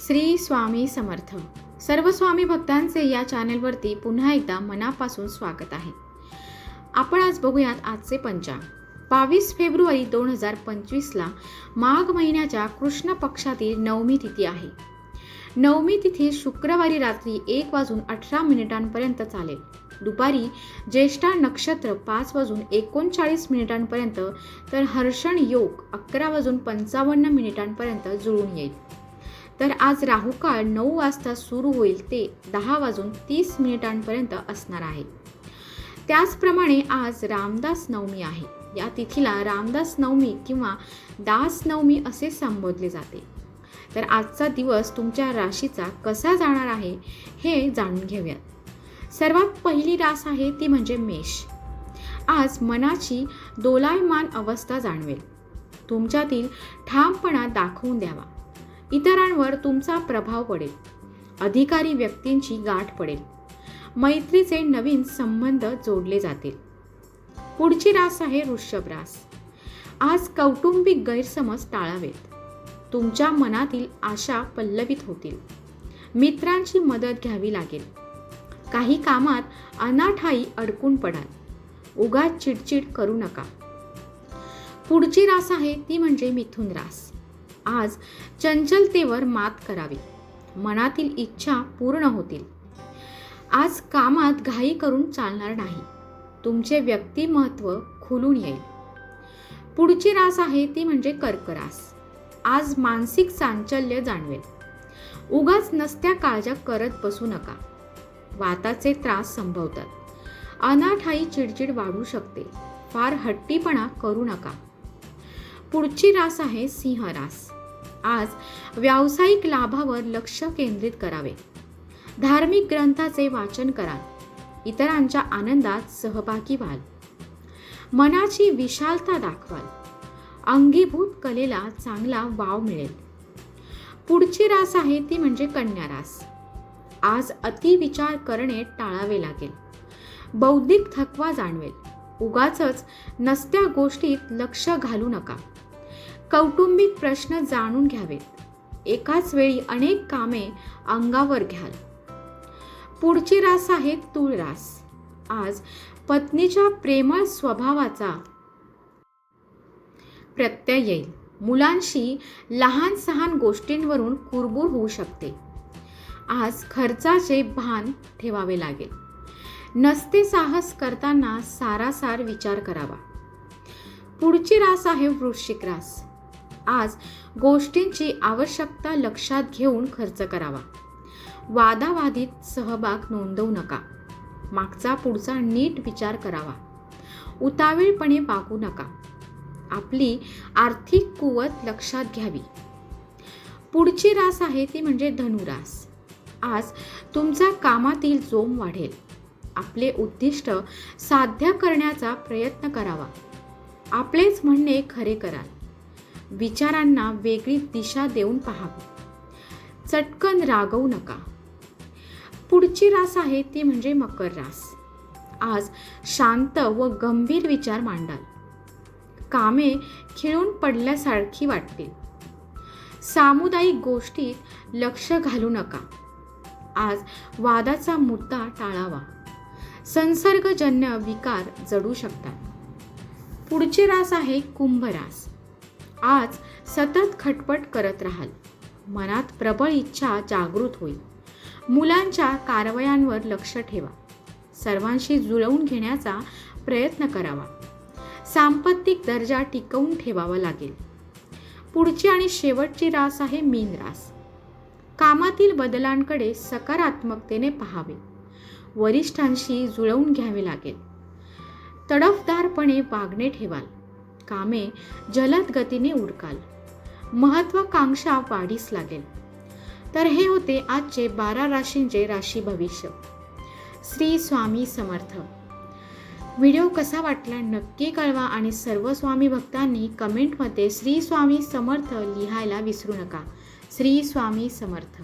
श्री स्वामी समर्थ. सर्व स्वामी भक्तांचे या चॅनेलवरती पुन्हा एकदा मनापासून स्वागत आहे. आपण आज बघूयात आजचे पंचांग बावीस फेब्रुवारी दोन हजार पंचवीसला माघ महिन्याच्या कृष्ण पक्षातील नवमी तिथी आहे. नवमी तिथी शुक्रवारी रात्री एक वाजून अठरा मिनिटांपर्यंत चालेल. दुपारी ज्येष्ठा नक्षत्र पाच वाजून एकोणचाळीस मिनिटांपर्यंत तर हर्षण योग अकरा वाजून पंचावन्न मिनिटांपर्यंत जुळून येईल. तर आज राहुकाळ नऊ वाजता सुरू होईल ते दहा वाजून तीस मिनिटांपर्यंत असणार आहे. त्याचप्रमाणे आज रामदास नवमी आहे. या तिथीला रामदास नवमी किंवा दास नवमी असे संबोधले जाते. तर आजचा दिवस तुमच्या राशीचा कसा जाणार आहे हे जाणून घेऊयात. सर्वात पहिली रास आहे ती म्हणजे मेष. आज मनाची दोलायमान अवस्था जाणवेल. तुमच्यातील ठामपणा दाखवून द्यावा. इतरांवर तुमचा प्रभाव पडेल. अधिकारी व्यक्तींची गाठ पडेल. मैत्रीचे नवीन संबंध जोडले जातील. पुढची रास आहे वृषभ रास. आज कौटुंबिक गैरसमज टाळावेत. तुमच्या मनातील आशा पल्लवित होतील. मित्रांची मदत घ्यावी लागेल. काही कामात अनाठाई अडकून पडाल. उगाच चिडचिड करू नका. पुढची रास आहे ती म्हणजे मिथुन रास. आज चंचलतेवर मात करावी. मनातील इच्छा पूर्ण होतील. आज कामात घाई करून चालणार नाही. तुमचे व्यक्तिमत्व खुलून येईल. पुढची रास आहे ती म्हणजे कर्करास. आज मानसिक चांचल्य जाणवेल. उगाच नसत्या काळजा करत बसू नका. वाताचे त्रास संभवतात. अनाठाई चिडचिड वाढू शकते. फार हट्टीपणा करू नका. पुढची रास आहे सिंह रास आज व्यावसायिक लाभावर लक्ष केंद्रित करावे. धार्मिक ग्रंथाचे वाचन कराल इतरांच्या आनंदात सहभागी व्हाल. मनाची विशालता दाखवाल. अंगीभूत कलेला चांगला वाव मिळेल. पुढची रास आहे ती म्हणजे कन्या रास. आज अतिविचार करणे टाळावे लागेल. बौद्धिक थकवा जाणवेल. उगाचच नसत्या गोष्टीत लक्ष घालू नका. कौटुंबिक प्रश्न जाणून घ्यावेत एकाच वेळी अनेक कामे अंगावर घ्याल. पुढची रास आहे तूळ रास आज पत्नीच्या प्रेमळ स्वभावाचा प्रत्यय येईल. मुलांशी लहान सहान गोष्टींवरून कुरबूर होऊ शकते. आज खर्चाचे भान ठेवावे लागेल. नसते साहस करताना सारासार विचार करावा. पुढची रास आहे वृश्चिक रास. आज गोष्टींची आवश्यकता लक्षात घेऊन खर्च करावा. वादावादीत सहभाग नोंदवू नका. मागचा पुढचा नीट विचार करावा. उतावीळपणे वागू नका. आपली आर्थिक कुवत लक्षात घ्यावी. पुढची रास आहे ती म्हणजे धनुरास. आज तुमचा कामातील जोम वाढेल. आपले उद्दिष्ट साध्य करण्याचा प्रयत्न करावा. आपलेच म्हणणे खरे कराल. विचारांना वेगळी दिशा देऊन पाहावे. चटकन रागवू नका. पुढची रास आहे ती म्हणजे मकर रास. आज शांत व गंभीर विचार मांडाल. कामे खिळून पडल्यासारखी वाटतील. सामुदायिक गोष्टीत लक्ष घालू नका. आज वादाचा मुद्दा टाळावा. संसर्गजन्य विकार जडू शकतात. पुढची रास आहे कुंभ रास आज सतत खटपट करत राहाल. मनात प्रबळ इच्छा जागृत होईल. मुलांच्या कारवायांवर लक्ष ठेवा. सर्वांशी जुळवून घेण्याचा प्रयत्न करावा. सांपत्तिक दर्जा टिकवून ठेवावा लागेल. पुढची आणि शेवटची रास आहे मीन रास. कामातील बदलांकडे सकारात्मकतेने पहावे. वरिष्ठांशी जुळवून घ्यावे लागेल. तडफदारपणे वागणे ठेवाल. कामे जलद गतीने उडकाल महत्वाकांक्षा वाढीस लागेल. तर हे होते आजचे बारा राशींचे राशी भविष्य. श्री स्वामी समर्थ. व्हिडिओ कसा वाटला नक्की कळवा आणि सर्व स्वामी भक्तांनी कमेंटमध्ये श्री स्वामी समर्थ लिहायला विसरू नका. श्री स्वामी समर्थ.